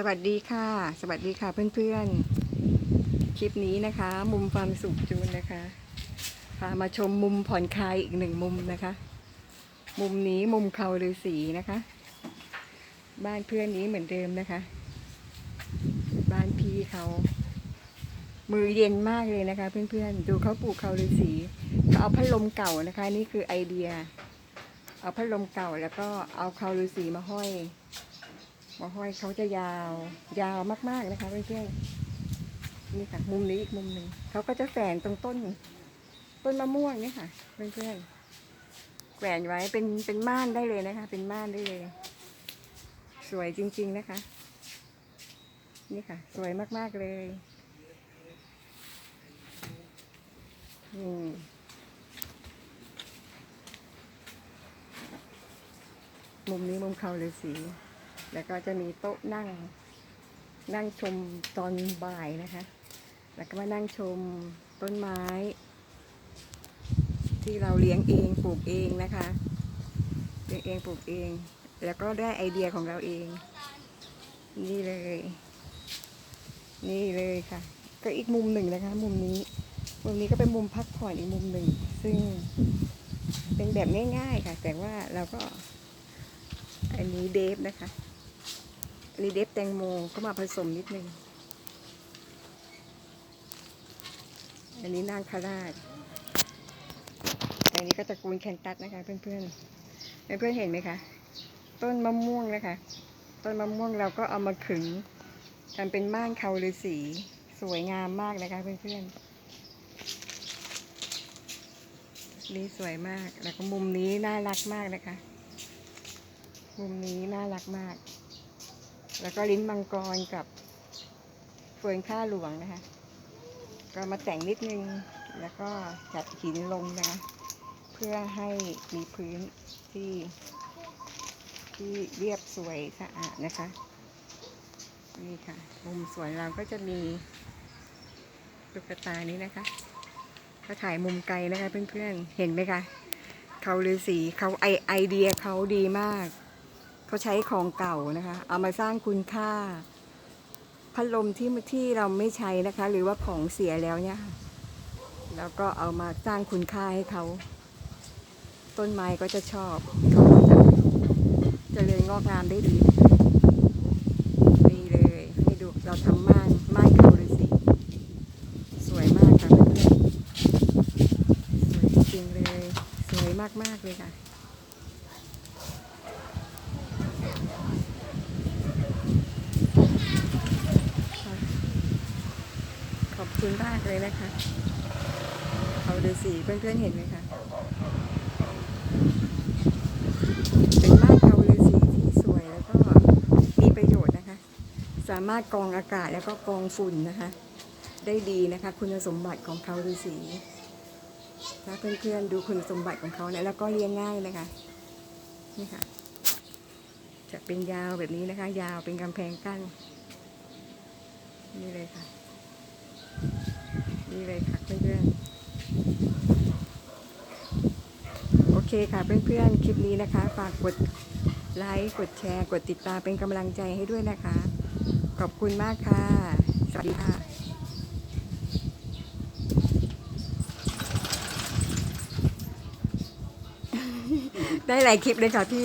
สวัสดีค่ะ สวัสดีค่ะเพื่อนๆ คลิปนี้นะคะ มุมความสุขจูนนะคะพามาชมมุมผ่อนคลายอีกหนึ่งมุมนะคะ มุมนี้มุมเขาฤาษีนะคะ บ้านเพื่อนนี้เหมือนเดิมนะคะ บ้านพี่เขา มือเย็นมากเลยนะคะ เพื่อนๆ ดูเขาปลูกเขาฤาษีเขาเอาพัดลมเก่านะคะ นี่คือไอเดีย เอาพัดลมเก่าแล้วก็เอาเขาฤาษีมาห้อย มาห้อยเขาจะยาว ยาวมากๆนะคะเพื่อนๆนี่ค่ะ มุมนี้อีกมุมหนึ่งเขาก็จะแฝงตรงต้น ต้นมะม่วงนี่ค่ะเพื่อนๆแขวนไว้เป็นเป็นม่านได้เลยนะคะ เป็นม่านได้เลย สวยจริง ๆนะคะ นี่ค่ะ สวยมากๆเลยอืมมุมนี้มุมเขาฤาษี แล้วก็จะมีโต๊ะนั่ง นั่งชมตอนบ่ายนะคะ แล้วก็มานั่งชมต้นไม้ ที่เราเลี้ยงเองปลูกเองนะคะเลี้ยงเองปลูกเอง แล้วก็ได้ไอเดียของเราเอง นี่เลย นี่เลยค่ะ ก็อีกมุมหนึ่งนะคะ มุมนี้มุมนี้ก็เป็นมุมพักผ่อนอีกมุมหนึ่ง ซึ่งเป็นแบบง่ายๆค่ะ แต่ว่าเราก็อันนี้เดฟนะคะ อันนี้เดฟแตงโมก็มาผสมนิดนึง อันนี้นางคาราชอันนี้ก็ตระกูลแคนตัสนะคะเพื่อนๆ เพื่อนๆเห็นไหมคะ ต้นมะม่วงนะคะ ต้นมะม่วงเราก็เอามาขึงทำเป็นม่านเขาฤาษีสวยงามมากนะคะเพื่อนๆนี่สวยมาก แล้วก็มุมนี้น่ารักมากนะคะ มุมนี้น่ารักมาก แล้วก็ลิ้นมังกรกับเฟืองข้าหลวงนะคะ ก็มาแต่งนิดนึง แล้วก็จัดหินลงนะคะ เพื่อให้มีพื้นที่ ที่เรียบสวยสะอาดนะคะ นี่ค่ะ มุมสวนเราก็จะมีตุ๊กตานี้นะคะก็ถ่ายมุมไกลนะคะเพื่อนๆ เห็นไหมคะ เขาฤาษีเขาไอไอเดียเขาดีมาก เขาใช้ของเก่านะคะ เอามาสร้างคุณค่า พัดลมที่ที่เราไม่ใช้นะคะ หรือว่าของเสียแล้วเนี่ยแล้วก็เอามาสร้างคุณค่าให้เขา ต้นไม้ก็จะชอบเขาก็จะเจริญงอกงามได้ดีนี่เลยให้ดูเราทำม่านม่านเขาเลยสิสวยมากค่ะเพื่อนๆสวยจริงเลย สวยมากๆเลยค่ะ ขอบ คุณมากเลยนะคะ เขาดูสีเพื่อนๆเห็นไหมคะเป็นบ้านเขาฤาษีที่สวยแล้วก็มีประโยชน์นะคะ สามารถกรองอากาศแล้วก็กรองฝุ่นนะคะ ได้ดีนะคะ คุณสมบัติของเขาฤาษีถ้าเพื่อนๆดูคุณสมบัติของเขาเนี่ยแล้วก็เลี้ยงง่ายนะคะนี่ค่ะ จะเป็นยาวแบบนี้นะคะ ยาวเป็นกำแพงกั้นนี่เลยค่ะ นี่เลยค่ะเพื่อนๆ โอเคค่ะเพื่อนๆ คลิปนี้นะคะ ฝากกดไลค์กดแชร์ กดติดตามเป็นกำลังใจให้ด้วยนะคะ ขอบคุณมากค่ะ สวัสดีค่ะได้หลายคลิปเลยค่ะพี่